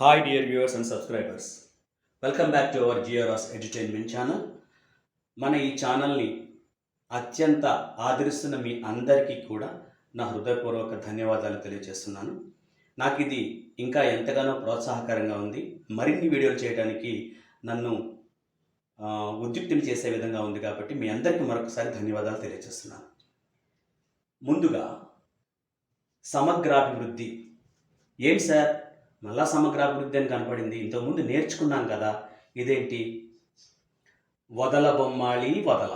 Hi dear viewers and subscribers welcome back to our జియోరాస్ entertainment channel మన ఈ ఛానల్ని అత్యంత ఆదరిస్తున్న మీ అందరికీ కూడా నా హృదయపూర్వక ధన్యవాదాలు తెలియజేస్తున్నాను. నాకు ఇది ఇంకా ఎంతగానో ప్రోత్సాహకరంగా ఉంది. మరిన్ని వీడియోలు చేయడానికి నన్ను ఉద్యుక్తిని చేసే విధంగా ఉంది కాబట్టి మీ అందరికీ మరొకసారి ధన్యవాదాలు తెలియజేస్తున్నాను. ముందుగా సమగ్రాభివృద్ధి. ఏం సార్? మళ్ళా సమగ్రాభివృద్ధి అని కనపడింది. ఇంతకుముందు నేర్చుకున్నాం కదా ఇదేంటి? వదల బొమ్మాళి వదల.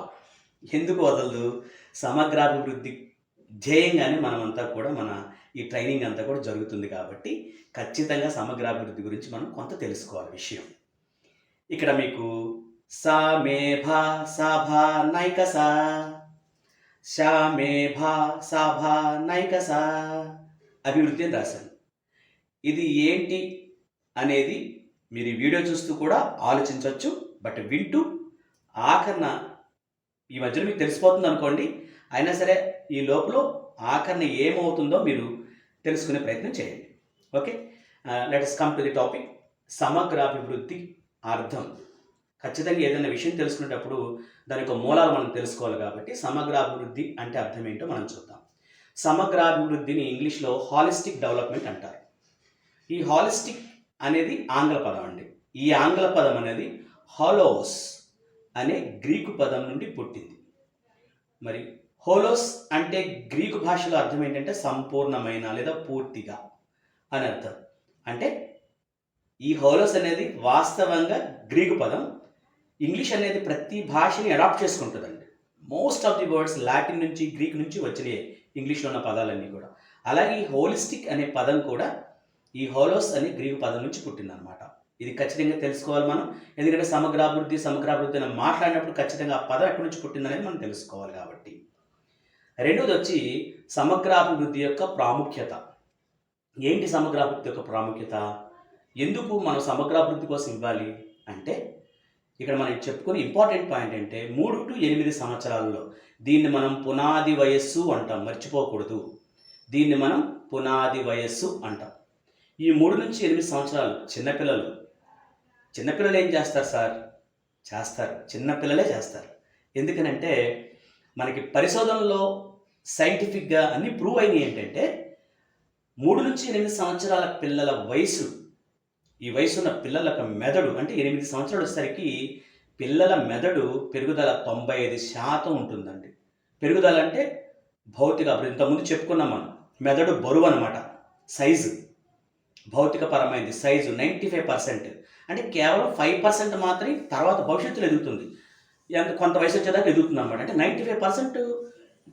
ఎందుకు వదలదు? సమగ్రాభివృద్ధి ధ్యేయంగానే మనమంతా కూడా మన ఈ ట్రైనింగ్ అంతా కూడా జరుగుతుంది కాబట్టి ఖచ్చితంగా సమగ్రాభివృద్ధి గురించి మనం కొంత తెలుసుకోవాలి విషయం. ఇక్కడ మీకు సా మే భా సా భా నైక సా షా మే భా సా భా నైక సా అభివృద్ధి అని రాశాను ఇది ఏంటి అనేది మీరు ఈ వీడియో చూస్తూ కూడా ఆలోచించవచ్చు బట్ వింటూ ఆఖరణ ఈ మధ్యలో మీకు తెలిసిపోతుంది అనుకోండి. అయినా సరే ఈ లోపల ఆఖరణ ఏమవుతుందో మీరు తెలుసుకునే ప్రయత్నం చేయండి. Okay? Let's come to the topic సమగ్రాభివృద్ధి అర్థం. ఖచ్చితంగా ఏదైనా విషయం తెలుసుకునేటప్పుడు దాని యొక్క మూలాలు మనం తెలుసుకోవాలి కాబట్టి సమగ్రాభివృద్ధి అంటే అర్థం ఏంటో మనం చూద్దాం. సమగ్రాభివృద్ధిని ఇంగ్లీష్లో హాలిస్టిక్ డెవలప్మెంట్ అంటారు. ఈ హాలిస్టిక్ అనేది ఆంగ్ల పదం అండి. ఈ ఆంగ్ల పదం అనేది హాలోస్ అనే గ్రీకు పదం నుండి పుట్టింది. మరి హోలోస్ అంటే గ్రీకు భాషలో అర్థం ఏంటంటే సంపూర్ణమైన లేదా పూర్తిగా అని అర్థం. అంటే ఈ హోలోస్ అనేది వాస్తవంగా గ్రీకు పదం. ఇంగ్లీష్ అనేది ప్రతి భాషని adapt చేసుకుంటుందండి. Most of the words Latin నుంచి గ్రీక్ నుంచి వచ్చినాయి ఇంగ్లీష్లో ఉన్న పదాలన్నీ కూడా. అలాగే ఈ హోలిస్టిక్ అనే పదం కూడా ఈ హోలోస్ అనే గ్రీకు పదం నుంచి పుట్టిందనమాట ఇది ఖచ్చితంగా తెలుసుకోవాలి మనం. ఎందుకంటే సమగ్రాభివృద్ధి సమగ్రాభివృద్ధి అని మాట్లాడినప్పుడు ఖచ్చితంగా ఆ పదం ఎక్కడి నుంచి పుట్టిందనేది మనం తెలుసుకోవాలి కాబట్టి. రెండోది వచ్చి సమగ్రాభివృద్ధి యొక్క ప్రాముఖ్యత. ఏంటి సమగ్రాభివృద్ధి యొక్క ప్రాముఖ్యత? ఎందుకు మనం సమగ్రాభివృద్ధి కోసం ఇవ్వాలి? అంటే ఇక్కడ మనం చెప్పుకునే ఇంపార్టెంట్ పాయింట్ అంటే మూడు టు ఎనిమిది సంవత్సరాల్లో దీన్ని మనం పునాది వయస్సు అంటాం. మర్చిపోకూడదు. దీన్ని మనం పునాది వయస్సు అంటాం. ఈ మూడు నుంచి ఎనిమిది సంవత్సరాలు చిన్నపిల్లలు. చిన్నపిల్లలు ఏం చేస్తారు సార్? చేస్తారు. చిన్నపిల్లలే చేస్తారు. ఎందుకనంటే మనకి పరిశోధనలో సైంటిఫిక్గా అన్ని ప్రూవ్ అయినాయి ఏంటంటే మూడు నుంచి ఎనిమిది సంవత్సరాల పిల్లల వయసు ఈ వయసున్న పిల్లల మెదడు అంటే ఎనిమిది సంవత్సరాలు వచ్చేసరికి పిల్లల మెదడు పెరుగుదల తొంభై ఐదు శాతం ఉంటుందండి. పెరుగుదల అంటే భౌతిక అభివృద్ధి. ఇంతకుముందు చెప్పుకున్నాం మనం. మెదడు బరువు అనమాట సైజు. భౌతికపరమైనది సైజు నైంటీ ఫైవ్ పర్సెంట్. అంటే కేవలం ఫైవ్ పర్సెంట్ మాత్రమే తర్వాత భవిష్యత్తులో ఎదుగుతుంది. ఎంత కొంత వయసు వచ్చేదాకా ఎదుగుతుంది అనమాట అంటే నైంటీ ఫైవ్ పర్సెంట్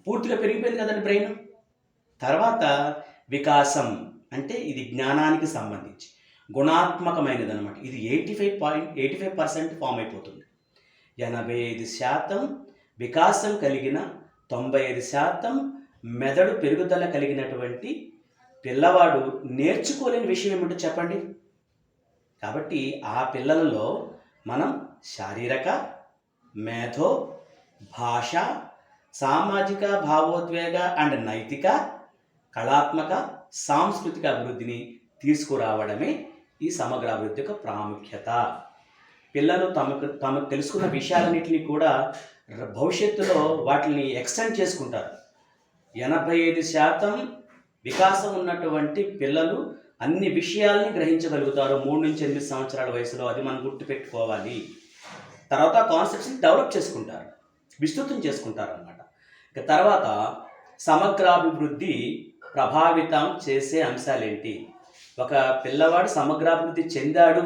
పూర్తిగా పెరిగిపోయింది కదండి బ్రెయిన్. తర్వాత వికాసం. అంటే ఇది జ్ఞానానికి సంబంధించి. గుణాత్మకమైనది అనమాట ఇది eighty five point eighty five percent form అయిపోతుంది. ఎనభై ఐదు శాతం వికాసం కలిగిన తొంభై ఐదు శాతం మెదడు పెరుగుదల కలిగినటువంటి పిల్లవాడు నేర్చుకోలేని విషయం ఏమిటో చెప్పండి. కాబట్టి ఆ పిల్లలలో మనం శారీరక మేధో భాష సామాజిక భావోద్వేగ అండ్ నైతిక కళాత్మక సాంస్కృతిక అభివృద్ధిని తీసుకురావడమే ఈ సమగ్ర అభివృద్ధి యొక్క ప్రాముఖ్యత. పిల్లలు తమకు తమకు తెలుసుకున్న విషయాలన్నింటినీ కూడా భవిష్యత్తులో వాటిని ఎక్స్టెండ్ చేసుకుంటారు. ఎనభై ఐదు శాతం వికాసం ఉన్నటువంటి పిల్లలు అన్ని విషయాల్ని గ్రహించగలుగుతారు. మూడు నుంచి ఎనిమిది సంవత్సరాల వయసులో అది మనం గుర్తుపెట్టుకోవాలి. తర్వాత కాన్సెప్ట్స్ని డెవలప్ చేసుకుంటారు. విస్తృతం చేసుకుంటారు అనమాట ఇక తర్వాత సమగ్రాభివృద్ధి ప్రభావితం చేసే అంశాలేంటి? ఒక పిల్లవాడు సమగ్రాభివృద్ధి చెందాడు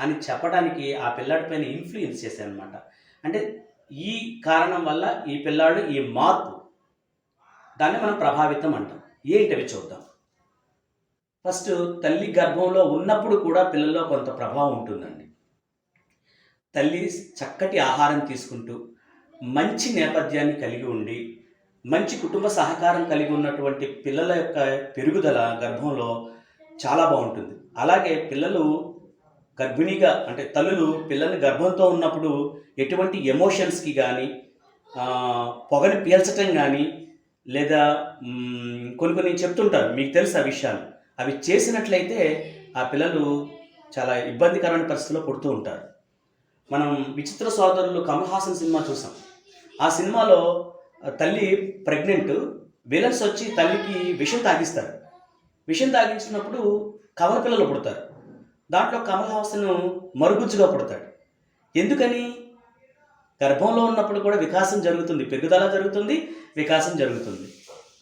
అని చెప్పడానికి ఆ పిల్లాడి పైన ఇన్ఫ్లుయెన్స్ చేశారనమాట అంటే ఈ కారణం వల్ల ఈ పిల్లాడు ఈ మార్పు దాన్ని మనం ప్రభావితం అంటాం. ఏంటవి చూద్దాం. ఫస్ట్ తల్లి గర్భంలో ఉన్నప్పుడు కూడా పిల్లల్లో కొంత ప్రభావం ఉంటుందండి. తల్లి చక్కటి ఆహారం తీసుకుంటూ మంచి నేపథ్యాన్ని కలిగి ఉండి మంచి కుటుంబ సహకారం కలిగి ఉన్నటువంటి పిల్లల యొక్క పెరుగుదల గర్భంలో చాలా బాగుంటుంది. అలాగే పిల్లలు గర్భిణీగా అంటే తల్లులు పిల్లలు గర్భంతో ఉన్నప్పుడు ఎటువంటి ఎమోషన్స్కి కానీ పొగని పీల్చటం కానీ లేదా కొన్ని కొన్ని చెప్తుంటారు మీకు తెలుసు ఆ విషయాలు. అవి చేసినట్లయితే ఆ పిల్లలు చాలా ఇబ్బందికరమైన పరిస్థితుల్లో పుడుతూ ఉంటారు. మనం విచిత్ర సోదరులు కమల్ హాసన్ సినిమా చూసాం. ఆ సినిమాలో తల్లి ప్రెగ్నెంట్ విలన్స్ వచ్చి తల్లికి విషం తాగిస్తారు. విషం తాగించినప్పుడు కవల పిల్లలు పుడతారు. దాంట్లో కమల్ హాసన్ మరుగుజ్జుగా పుడతాడు. ఎందుకని? గర్భంలో ఉన్నప్పుడు కూడా వికాసం జరుగుతుంది పెరుగుదల జరుగుతుంది వికాసం జరుగుతుంది.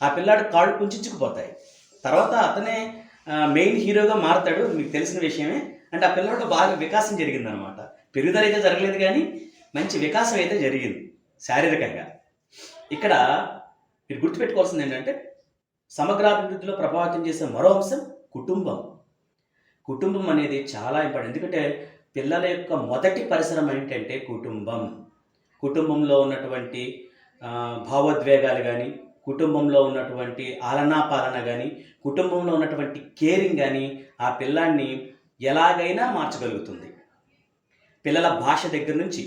ఆ పిల్లాడు కాళ్ళు కుంచుకుపోతాయి. తర్వాత అతనే మెయిన్ హీరోగా మారతాడు. మీకు తెలిసిన విషయమే. అంటే ఆ పిల్లాడు బాగా వికాసం జరిగిందనమాట. పెరుగుదల అయితే జరగలేదు కానీ మంచి వికాసం అయితే జరిగింది శారీరకంగా. ఇక్కడ మీరు గుర్తుపెట్టుకోవాల్సింది ఏంటంటే సమగ్రాభివృద్ధిలో ప్రభావితం చేసే మరో అంశం కుటుంబం. కుటుంబం అనేది చాలా ఇంపార్టెంట్. ఎందుకంటే పిల్లల యొక్క మొదటి పరిసరం ఏంటంటే కుటుంబం. కుటుంబంలో ఉన్నటువంటి భావోద్వేగాలు కానీ కుటుంబంలో ఉన్నటువంటి ఆలనా పాలన కానీ కుటుంబంలో ఉన్నటువంటి కేరింగ్ కానీ ఆ పిల్లాన్ని ఎలాగైనా మార్చగలుగుతుంది. పిల్లల భాష దగ్గర నుంచి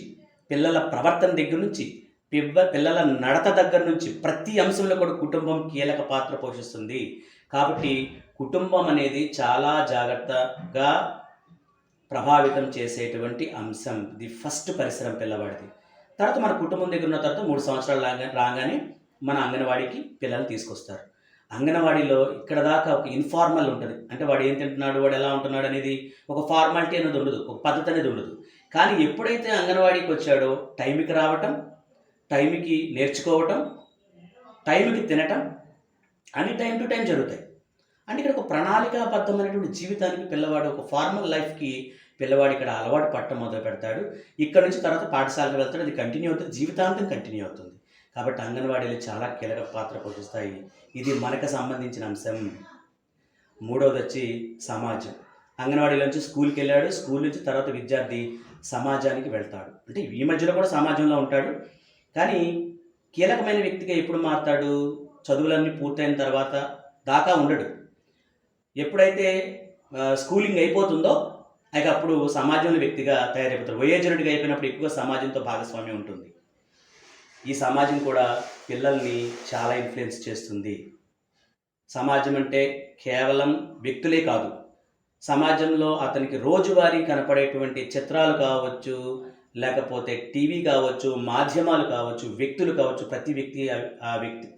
పిల్లల ప్రవర్తన దగ్గర నుంచి పిల్ల పిల్లల నడత దగ్గర నుంచి ప్రతి అంశంలో కూడా కుటుంబం కీలక పాత్ర పోషిస్తుంది. కాబట్టి కుటుంబం అనేది చాలా జాగ్రత్తగా ప్రభావితం చేసేటువంటి అంశం. ది ఫస్ట్ పరిసరం పిల్లవాడిది. తర్వాత మన కుటుంబం దగ్గర ఉన్న తర్వాత మూడు సంవత్సరాలు రాగానే మన అంగన్వాడీకి పిల్లల్ని తీసుకొస్తారు. అంగన్వాడీలో ఇక్కడ దాకా ఒక ఇన్ఫార్మల్ ఉంటుంది. అంటే వాడు ఏం తింటున్నాడు వాడు ఎలా ఉంటున్నాడు అనేది ఒక ఫార్మాలిటీ అనేది ఉండదు ఒక పద్ధతి అనేది ఉండదు. కానీ ఎప్పుడైతే అంగన్వాడీకి వచ్చాడో టైంకి రావటం టైంకి నేర్చుకోవటం టైంకి తినటం అన్ని టైం టు టైం జరుగుతాయి. అంటే ఇక్కడ ఒక ప్రణాళికాబద్ధమైనటువంటి జీవితానికి పిల్లవాడు ఒక ఫార్మల్ లైఫ్కి పిల్లవాడు ఇక్కడ అలవాటు పట్టడం మొదలు పెడతాడు. ఇక్కడ నుంచి తర్వాత పాఠశాలకు వెళ్తాడు. అది కంటిన్యూ అవుతుంది. జీవితాంతం కంటిన్యూ అవుతుంది. కాబట్టి అంగన్వాడీలు చాలా కీలక పాత్ర పోషిస్తాయి. ఇది మనకు సంబంధించిన అంశం. మూడవది వచ్చి సమాజం. అంగన్వాడీల నుంచి స్కూల్కి వెళ్ళాడు. స్కూల్ నుంచి తర్వాత విద్యార్థి సమాజానికి వెళ్తాడు. అంటే ఈ మధ్యలో కూడా సమాజంలో ఉంటాడు. కానీ కీలకమైన వ్యక్తిగా ఎప్పుడు మారుతాడు? చదువులన్నీ పూర్తయిన తర్వాత దాకా ఉండడు. ఎప్పుడైతే స్కూలింగ్ అయిపోతుందో ఇక అప్పుడు సమాజంలో వ్యక్తిగా తయారైపోతారు. వయోజనుడిగా అయిపోయినప్పుడు ఎక్కువ సమాజంతో భాగస్వామ్యం ఉంటుంది. ఈ సమాజం కూడా పిల్లల్ని చాలా ఇన్ఫ్లుయెన్స్ చేస్తుంది. సమాజం అంటే కేవలం వ్యక్తులే కాదు. సమాజంలో అతనికి రోజువారీ కనపడేటువంటి చిత్రాలు కావచ్చు లేకపోతే టీవీ కావచ్చు మాధ్యమాలు కావచ్చు వ్యక్తులు కావచ్చు ప్రతి వ్యక్తి ఆ- వ్యక్తి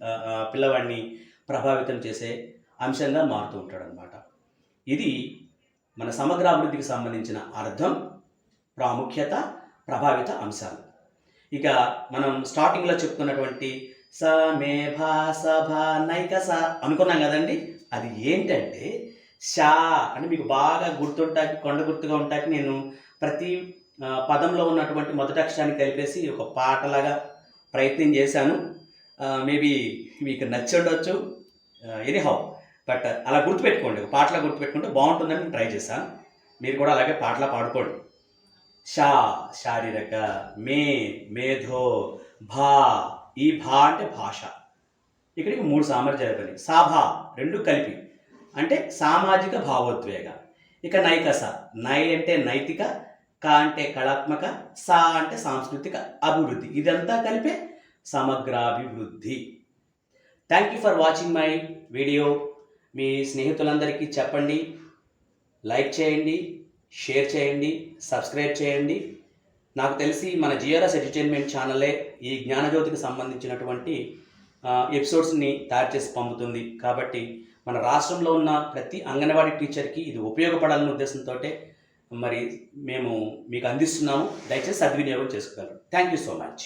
పిల్లవాడిని ప్రభావితం చేసే అంశంగా మారుతూ ఉంటాడనమాట ఇది మన సమగ్ర అభివృద్ధికి సంబంధించిన అర్థం ప్రాముఖ్యత ప్రభావిత అంశాలు. ఇక మనం స్టార్టింగ్లో చెప్తున్నటువంటి స మే భా స భా నైక స అనుకున్నాం కదండి? అది ఏంటంటే షా అని మీకు బాగా గుర్తుంటాకి కొండ గుర్తుగా ఉంటాకి నేను ప్రతి పదంలో ఉన్నటువంటి మొదటి అక్షరాన్ని కలిపేసి ఒక పాటలాగా ప్రయత్నం చేశాను. మేబీ మీకు నచ్చి ఉండొచ్చు. ఎనీహౌ బట్ అలా గుర్తుపెట్టుకోండి ఒక పాటలా గుర్తుపెట్టుకుంటే బాగుంటుందని నేను ట్రై చేశాను మీరు కూడా అలాగే పాటలా పాడుకోండి. షా శారీరక మే మేధో భా ఈ భా అంటే భాష. ఇక్కడికి మూడు సామర్థ్యాలు పని. సాభా రెండు కలిపి. అంటే సామాజిక భావోద్వేగ. ఇక నైకస నై అంటే నైతిక క అంటే కళాత్మక సా అంటే సాంస్కృతిక అభివృద్ధి. ఇదంతా కలిపే సమగ్రాభివృద్ధి. Thank you for watching my video మీ స్నేహితులందరికీ చెప్పండి లైక్ చేయండి షేర్ చేయండి సబ్స్క్రైబ్ చేయండి. నాకు తెలిసి మన జిఆర్ఎస్ ఎంటర్టైన్మెంట్ ఛానలే ఈ జ్ఞానజ్యోతికి సంబంధించినటువంటి ఎపిసోడ్స్ని తయారు చేసి పంపుతుంది. కాబట్టి మన రాష్ట్రంలో ఉన్న ప్రతి అంగన్వాడీ టీచర్కి ఇది ఉపయోగపడాలనే ఉద్దేశంతో మరి మేము మీకు అందిస్తున్నాము. దయచేసి సద్వినియోగం చేసుకోగలరు. Thank you so much.